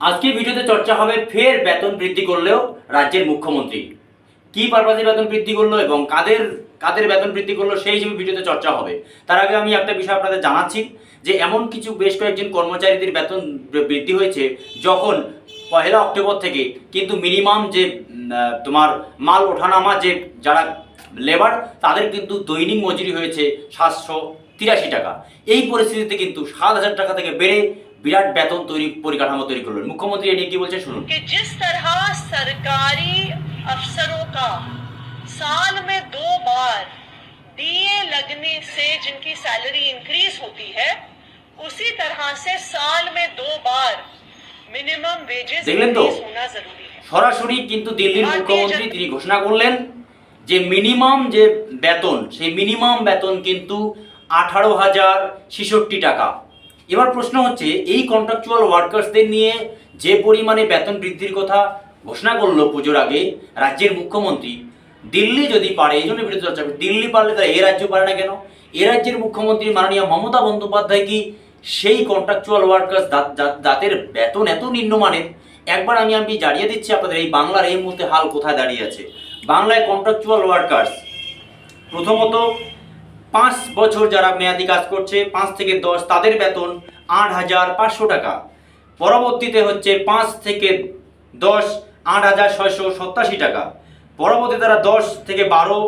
আজকের ভিডিওতে চর্চা হবে ফের বেতন বৃদ্ধি করলেও রাজ্যের মুখ্যমন্ত্রী। কি পারপাসে বেতন বৃদ্ধি করল এবং কাদের কাদের বেতন বৃদ্ধি করল সেই হিসেবে ভিডিওতে চর্চা হবে। তার আগে আমি একটা বিষয় আপনাদের জানাচ্ছি যে এমন কিছু বেশ কয়েকজন কর্মচারীদের বেতন বৃদ্ধি হয়েছে যখন পহেলা অক্টোবর থেকে কিন্তু মিনিমাম যে তোমার মাল ওঠানামা যে যারা লেবার, তাদের কিন্তু দৈনিক মজুরি হয়েছে সাতশো তিরাশি টাকা। এই পরিস্থিতিতে কিন্তু সাত হাজার টাকা থেকে বেড়ে বিরাট বেতন তৈরি পরিকাঠামো তৈরি করলেন মুখ্যমন্ত্রী এ নিয়ে কি বলছে শুনুন कि जिस तरह सरकारी अफसरों का साल में दो बार डीए लगने से जिनकी सैलरी इंक्रीज होती है उसी तरह से साल में दो बार मिनिमम वेजेस দেখলেন তো? इंक्रीज होना जरूरी है সরাসরি কিন্তু দিল্লির ভারতীয় মুখ্যমন্ত্রী জন- তিনি ঘোষণা করলেন যে মিনিমাম যে বেতন সেই মিনিমাম বেতন কিন্তু আঠারো হাজার ছেষট্টি টাকা এবার প্রশ্ন হচ্ছে, এই কন্ট্রাকচুয়াল ওয়ার্কার্সদের নিয়ে যে পরিমাণে বেতন বৃদ্ধির কথা ঘোষণা করল পুজোর আগে রাজ্যের মুখ্যমন্ত্রী, দিল্লি যদি পারে, এই জন্য বিরোধী চর্চা দিল্লি পারলে তারা এ রাজ্য পারে না কেন? এ রাজ্যের মুখ্যমন্ত্রী মাননীয় মমতা বন্দ্যোপাধ্যায় কি সেই কন্ট্রাকচুয়াল ওয়ার্কার্স দাঁতের বেতন এত নিম্নমানের? একবার আমি আমি জানিয়ে দিচ্ছি আপনাদের, এই বাংলার এই মুহূর্তে হাল কোথায় দাঁড়িয়ে আছে। বাংলায় কন্ট্রাকচুয়াল ওয়ার্কার্স প্রথমত পাঁচ বছর যারা মেয়াদি কাজ করছে, পাঁচ থেকে দশ তাদের বেতন আট হাজার পাঁচশো টাকা। পরবর্তীতে হচ্ছে পাঁচ থেকে দশ আট হাজার ছয়শো সত্তাশি টাকা। পরবর্তী তারা দশ থেকে বারো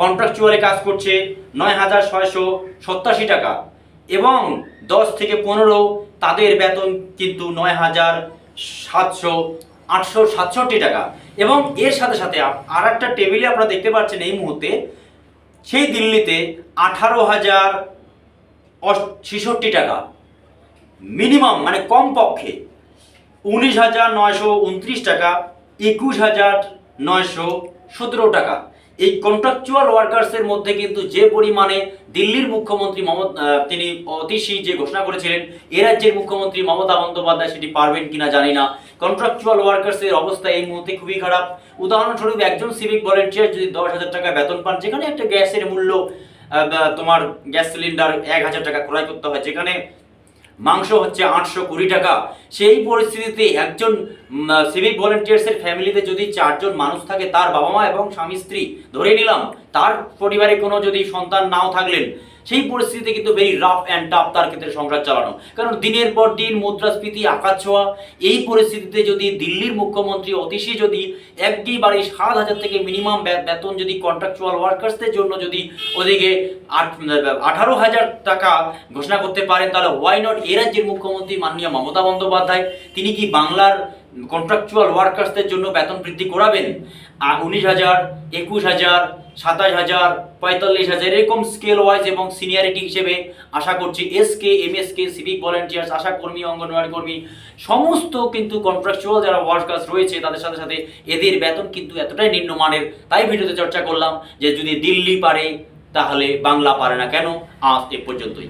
কন্ট্রাকচুয়ালে কাজ করছে, নয় হাজার ছয়শো সত্তাশি টাকা। এবং দশ থেকে পনেরো তাদের বেতন কিন্তু নয় হাজার সাতশো আটশো সাতষট্টি টাকা। এবং এর সাথে সাথে আর একটা টেবিলে আপনারা দেখতে পাচ্ছেন এই মুহূর্তে সেই দিল্লিতে আঠারো হাজার ছেষট্টি টাকা। মিনিমাম মানে কমপক্ষে উনিশ হাজার নয়শো উনত্রিশ টাকা, একুশ হাজার নয়শো সতেরো টাকা। এই কন্ট্রাকচুয়াল ওয়ার্কার্সের মধ্যে কিন্তু যে পরিমাণে দিল্লির মুখ্যমন্ত্রী মমতা তিনি অতিশী যে ঘোষণা করেছিলেন, এ রাজ্যের মুখ্যমন্ত্রী মমতা বন্দ্যোপাধ্যায় সেটি পারবেন কিনা জানি না। কন্ট্রাকচুয়াল ওয়ার্কার্সের অবস্থা এই মুহূর্তে খুবই খারাপ। উদাহরণস্বরূপ একজন সিভিক ভলেন্টিয়ার যদি দশ হাজার টাকা বেতন পান, যেখানে একটা গ্যাসের মূল্য তোমার গ্যাস সিলিন্ডার এক হাজার টাকা ক্রয় করতে হয়, যেখানে মাংস হচ্ছে আটশো কুড়ি টাকা। সেই পরিস্থিতিতে একজন সিভিক ভলেন্টিয়ার্সের ফ্যামিলিতে যদি চারজন মানুষ থাকে, তার বাবা মা এবং স্বামী স্ত্রী, ধরে নিলাম, তার পরিবারে কোনো যদি সন্তান নাও থাকলেন সেই পরিস্থিতিতে কিন্তু ভেরি রাফ অ্যান্ড টাফ তার ক্ষেত্রে সংসার চালানো। কারণ দিনের পর দিন মুদ্রাস্ফীতি আকাশ ছোঁয়া এই পরিস্থিতিতে যদি দিল্লির মুখ্যমন্ত্রী অতিশী যদি একই বাড়ি সাত হাজার থেকে মিনিমাম বেতন যদি কন্ট্রাকচুয়াল ওয়ার্কার্সদের জন্য যদি ওদিকে আঠারো হাজার টাকা ঘোষণা করতে পারেন, তাহলে ওয়াই নট এ রাজ্যের মুখ্যমন্ত্রী মাননীয় মমতা বন্দ্যোপাধ্যায়? তিনি কি বাংলার কন্ট্রাকচুয়াল ওয়ার্কার্সদের জন্য বেতন বৃদ্ধি করাবেন। উনিশ হাজার, একুশ হাজার, সাতাশ হাজার, পঁয়তাল্লিশ হাজার এরকম স্কেল ওয়াইজ এবং সিনিয়রিটি হিসেবে আশা করছি S K M S K civic volunteers ASHA কর্মী, অঙ্গনওয়াড়ি কর্মী, সমস্ত কিন্তু কন্ট্রাকচুয়াল যারা ওয়ার্কার্স রয়েছে তাদের সাথে সাথে এদের বেতন কিন্তু এতটাই নিম্নমানের। তাই ভিডিওতে চর্চা করলাম যে যদি দিল্লি পারে, তাহলে বাংলা পারে না কেন? আজ এ পর্যন্তই।